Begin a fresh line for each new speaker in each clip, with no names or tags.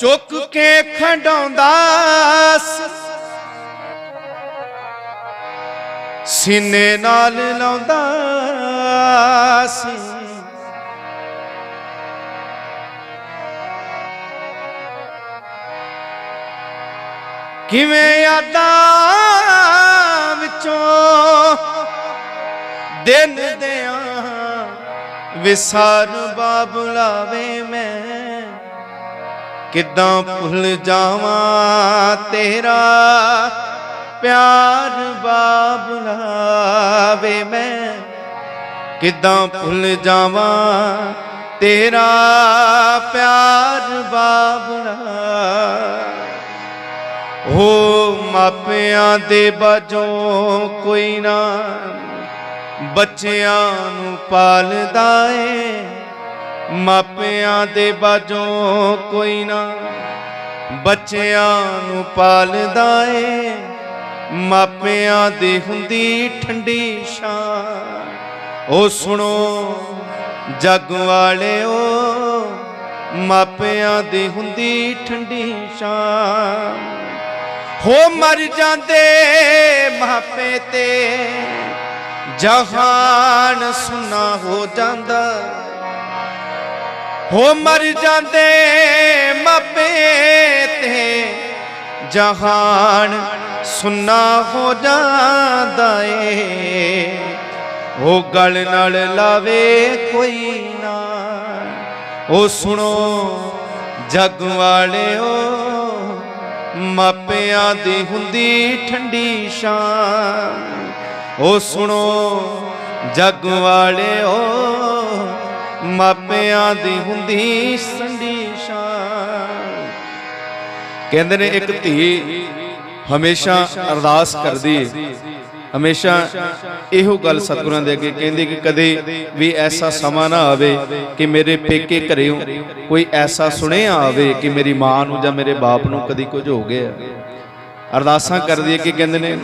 ਚੁੱਕ ਕੇ ਖੰਡਾਉਂਦਾ ਸੀਨੇ ਨਾਲ ਲਾਉਂਦਾ ਸੀ ਕਿਵੇਂ ਯਾਦਾਂ ਵਿੱਚੋਂ ਦਿਨ ਦਿਆਂ ਵਿਸਾਰ ਬਾਬਲਾਵੇ ਮੈਂ। ਕਿੱਦਾਂ ਭੁੱਲ ਜਾਵਾਂ ਤੇਰਾ ਪਿਆਰ ਬਾਬਲਾਵੇ ਮੈਂ। ਕਿੱਦਾਂ ਭੁੱਲ ਜਾਵਾਂ ਤੇਰਾ ਪਿਆਰ ਬਾਬਲਾ ਹੋ ਮਾਪਿਆਂ ਦੇ ਬਾਝੋਂ ਕੋਈ ਨਾ ਬੱਚਿਆਂ ਨੂੰ ਪਾਲਦਾ ਏ। ਮਾਪਿਆਂ ਦੇ ਬਾਝੋਂ ਕੋਈ ਨਾ ਬੱਚਿਆਂ ਨੂੰ ਪਾਲਦਾ ਏ। ਮਾਪਿਆਂ ਦੀ ਹੁੰਦੀ ਠੰਡੀ ਛਾਂ। ਉਹ ਸੁਣੋ, ਜੱਗ ਵਾਲਿਓ, ਮਾਪਿਆਂ ਦੀ ਹੁੰਦੀ ਠੰਡੀ ਛਾਂ। ਹੋ ਮਰ ਜਾਂਦੇ ਮਾਪੇ ਤੇ, ਜਹਾਨ ਸੁਨਾ ਹੋ ਜਾਂਦਾ। ਹੋ ਮਰ ਜਾਂਦੇ ਮਾਪੇ ਤੇ, ਜਹਾਨ ਸੁਨਾ ਹੋ ਜਾਂਦਾ ਏ। ਉਹ ਗਲ ਨਾਲ ਲਾਵੇ ਕੋਈ ਨਾ। ਉਹ ਸੁਣੋ, ਜੱਗ ਵਾਲਿਓ, ਮਾਪਿਆਂ ਦੀ ਹੁੰਦੀ ਠੰਡੀ ਸ਼ਾਮ ਉਹ ਸੁਣੋ, ਜੱਗ ਵਾਲਿਓ ਮਾਪਿਆਂ ਦੀ ਹੁੰਦੀ ਸੰਡੀ ਕਹਿੰਦੇ ਨੇ ਇੱਕ ਧੀ ਹਮੇਸ਼ਾ ਅਰਦਾਸ ਕਰਦੀ ਹਮੇਸ਼ਾ ਇਹੋ ਗੱਲ ਸਤਿਗੁਰਾਂ ਦੇ ਅੱਗੇ ਕਹਿੰਦੀ ਕਿ ਕਦੇ ਵੀ ਐਸਾ ਸਮਾਂ ਨਾ ਆਵੇ ਕਿ ਮੇਰੇ ਪੇਕੇ ਘਰੇ ਕੋਈ ਐਸਾ ਸੁਣਿਆ ਆਵੇ ਕਿ ਮੇਰੀ ਮਾਂ ਨੂੰ ਜਾਂ ਮੇਰੇ ਬਾਪ ਨੂੰ ਕਦੀ ਕੁਝ ਹੋ ਗਿਆ। ਅਰਦਾਸਾਂ ਕਰਦੀ ਹੈ ਕਿ ਕਹਿੰਦੇ ਨੇ,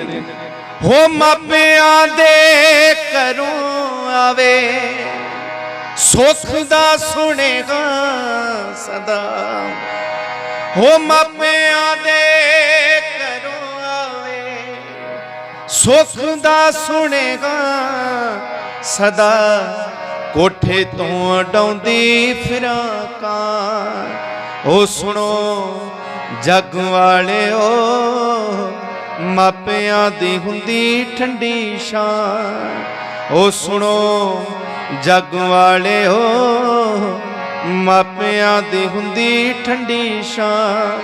ਹੋ ਮਾਪਿਆਂ ਦੇ ਘਰੋਂ ਆਵੇ। ਸੁਖ ਦਾ ਸੁਣੇਗਾ ਸਦਾ। ਹੋ ਮਾਪਿਆਂ ਦੇ ਕਰੋ ਆਵੇ ਸੁੱਖ ਦਾ ਸੁਣੇਗਾ ਸਦਾ। ਕੋਠੇ ਤੋਂ ਡਾਉਂਦੀ ਫਿਰਾਂ ਕਾਂ ਉਹ ਸੁਣੋ ਜੱਗ ਵਾਲਿਓ, ਮਾਪਿਆਂ ਦੀ ਹੁੰਦੀ ਠੰਡੀ ਛਾਂ। ਉਹ ਸੁਣੋ ਜਗ ਵਾਲੇ ਵਾਲਿਓ ਮਾਪਿਆਂ ਦੀ ਹੁੰਦੀ ਠੰਡੀ ਛਾਂ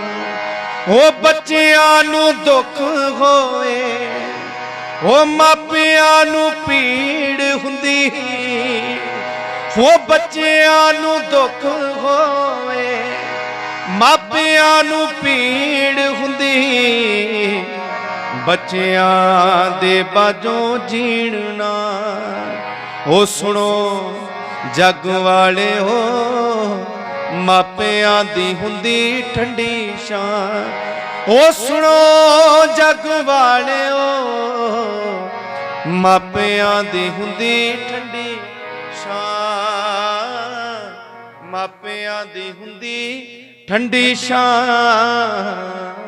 ਉਹ ਬੱਚਿਆਂ ਨੂੰ ਦੁੱਖ ਹੋਏ ਉਹ ਮਾਪਿਆਂ ਨੂੰ ਪੀੜ ਹੁੰਦੀ। ਉਹ ਬੱਚਿਆਂ ਨੂੰ ਦੁੱਖ ਹੋਏ, ਮਾਪਿਆਂ ਨੂੰ ਪੀੜ ਹੁੰਦੀ। ਬੱਚਿਆਂ ਦੇ ਬਾਝੋਂ ਜੀਣਨਾ ਉਹ ਸੁਣੋ, ਜੱਗ ਵਾਲਿਓ, ਮਾਪਿਆਂ ਦੀ ਹੁੰਦੀ ਠੰਡੀ ਛਾਂ ਉਹ ਸੁਣੋ, ਜੱਗ ਵਾਲਿਓ, ਮਾਪਿਆਂ ਦੀ ਹੁੰਦੀ ਠੰਡੀ ਛਾਂ ਮਾਪਿਆਂ ਦੀ ਹੁੰਦੀ ਠੰਡੀ ਛਾਂ